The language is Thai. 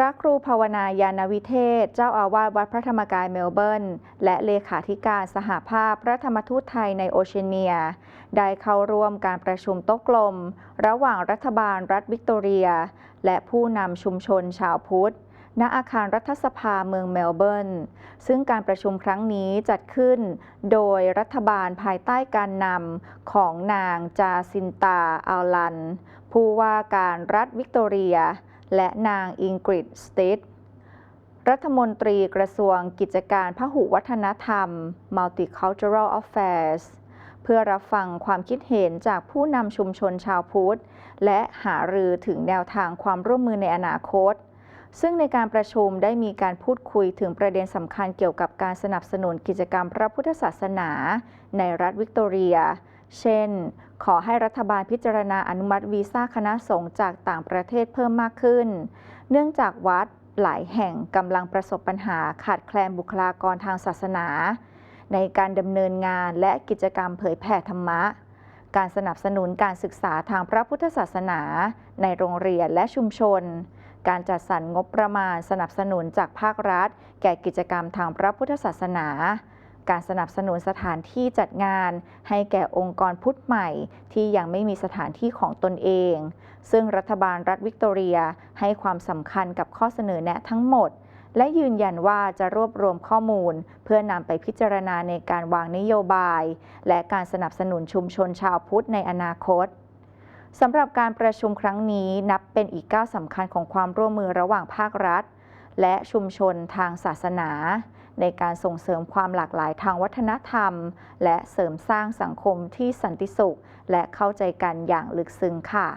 ระครูภาวนายานวิเทศ เจ้าอาวาสวัดพระธรรมกายเมลเบิร์น และเลขาธิการสหภาพพระธรรมทูตไทยในโอเชเนีย ได้เข้าร่วมการประชุมโต๊ะกลม ระหว่างรัฐบาลรัฐวิกตอเรีย และผู้นำชุมชนชาวพุทธ ณ อาคารรัฐสภาเมืองเมลเบิร์น ซึ่งการประชุมครั้งนี้จัดขึ้น โดยรัฐบาลภายใต้การนำของนางจาซินตาอัลลัน ผู้ว่าการรัฐวิกตอเรีย และนางอิงกริดสติทรัฐมนตรีกระทรวงกิจการพหุวัฒนธรรม Multicultural Affairs เพื่อรับฟังความคิดเห็นจากผู้นำชุมชนชาวพุทธ และหารือถึงแนวทางความร่วมมือในอนาคต ซึ่งในการประชุมได้มีการพูดคุยถึงประเด็นสำคัญเกี่ยวกับการสนับสนุนกิจกรรมพระพุทธศาสนา ในรัฐวิกตอเรีย เช่น ขอให้รัฐบาลพิจารณาอนุมัติวีซ่าคณะสงฆ์จากต่างประเทศเพิ่มมากขึ้น เนื่องจากวัดหลายแห่งกำลังประสบปัญหาขาดแคลนบุคลากรทางศาสนา ในการดำเนินงานและกิจกรรมเผยแผ่ธรรมะ การสนับสนุนการศึกษาทางพระพุทธศาสนา ในโรงเรียนและชุมชน การจัดสรรงบประมาณสนับสนุนจากภาครัฐ แก่กิจกรรมทางพระพุทธศาสนา การสนับสนุนสถานที่จัดงาน ให้แก่องค์กรพุทธใหม่ ที่ยังไม่มีสถานที่ของตนเอง ซึ่งรัฐบาลรัฐวิกตอเรียให้ความสำคัญกับข้อเสนอแนะทั้งหมด และยืนยันว่าจะรวบรวมข้อมูล เพื่อนำไปพิจารณาในการวางนโยบาย และการสนับสนุนชุมชนชาวพุทธในอนาคตสำหรับการประชุมครั้งนี้นับเป็นอีกก้าวสำคัญของความร่วมมือระหว่างภาครัฐ และชุมชนทางศาสนา ในการส่งเสริมความหลากหลายทางวัฒนธรรม และเสริมสร้างสังคมที่สันติสุข และเข้าใจกันอย่างลึกซึ้งค่ะ